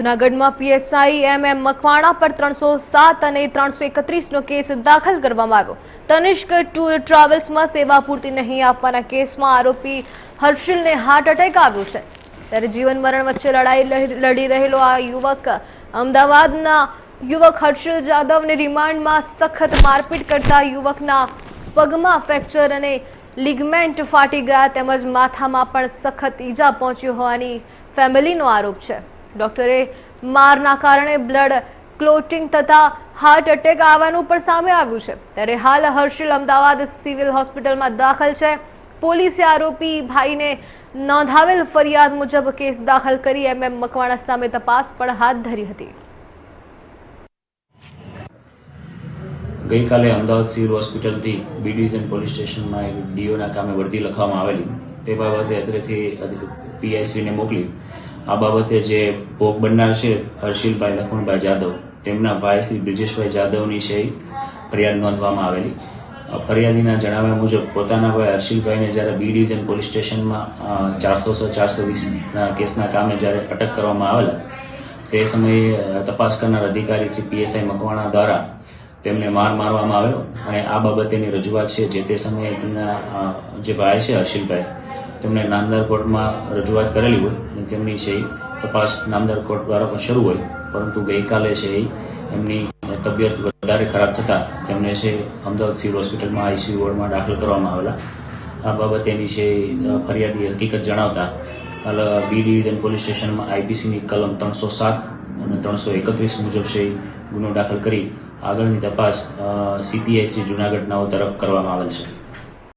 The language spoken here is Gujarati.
જૂનાગઢમાં પીએસઆઈ એમ એમ મકવાણા પર ત્રણસો સાત અને ત્રણસો એકત્રીસનો કેસ દાખલ કરવામાં આવ્યો. તનિષ્ક ટૂર ટ્રાવેલ્સમાં સેવા પૂરતી નહીં આપવાના કેસમાં આરોપી હર્ષિલને હાર્ટ એટેક આવ્યો છે. ત્યારે જીવન મરણ વચ્ચે લડાઈ લડી રહેલો આ યુવક અમદાવાદના યુવક હર્ષિલ જાદવને રિમાન્ડમાં સખત મારપીટ કરતા યુવકના પગમાં ફ્રેક્ચર અને લિગમેન્ટ ફાટી ગયા તેમજ માથામાં પણ સખત ઈજા પહોંચી હોવાની ફેમિલીનો આરોપ છે. ડોક્ટરે મારના કારણે બ્લડ ક્લોટિંગ તથા હાર્ટ એટેક આવવાનું પણ સામે આવ્યું છે. ત્યારે હાલ હર્ષિલ અમદાવાદ સિવિલ હોસ્પિટલમાં દાખલ છે. પોલીસે આરોપી ભાઈને નોંધાવેલ ફરિયાદ મુજબ કેસ દાખલ કરી એમ મકવાણા સામે તપાસ પણ હાથ ધરી હતી. ગઈકાલે અમદાવાદ સિવિલ હોસ્પિટલથી બી ડિવિઝન પોલીસ સ્ટેશનમાં એક ડીઓના કામે વર્દી લખવામાં આવેલી તે બાબતે અત્રેથી પીઆઈસીને મોકલી. આ બાબતે જે ભોગ બનનાર છે હર્ષિલભાઈ લખમણભાઈ જાદવ, તેમના ભાઈ શ્રી બ્રિજેશભાઈ જાદવની છે ફરિયાદ નોંધવામાં આવેલી. ફરિયાદીના જણાવ્યા મુજબ પોતાના ભાઈ હર્ષિલભાઈને જ્યારે બી ડિવિઝન પોલીસ સ્ટેશનમાં ચારસો સો ચારસો વીસના કેસના કામે જ્યારે અટક કરવામાં આવેલા, તે સમયે તપાસ કરનાર અધિકારી શ્રી પીએસઆઈ મકવાણા દ્વારા તેમને માર મારવામાં આવ્યો અને આ બાબતેની રજૂઆત છે જે તે સમયે તેમના જે ભાઈ છે હર્ષિલભાઈ તેમણે નામદાર કોર્ટમાં રજૂઆત કરેલી હોય અને તેમની છે તપાસ નામદાર કોર્ટ દ્વારા પણ શરૂ હોય પરંતુ ગઈકાલે છે એમની તબિયત વધારે ખરાબ થતાં તેમને છે અમદાવાદ સિવિલ હોસ્પિટલમાં આઈસીયુ વોર્ડમાં દાખલ કરવામાં આવેલા. આ બાબતેની છે ઈ, ફરિયાદી હકીકત જણાવતા હાલ બી ડિવિઝન પોલીસ સ્ટેશનમાં આઈપીસીની કલમ ત્રણસો સાત અને ત્રણસો એકત્રીસ મુજબ છે ગુનો દાખલ કરી આગળની તપાસ સીપીઆઈસી જુનાગઢ નવ તરફ કરવામાં આવેલ છે.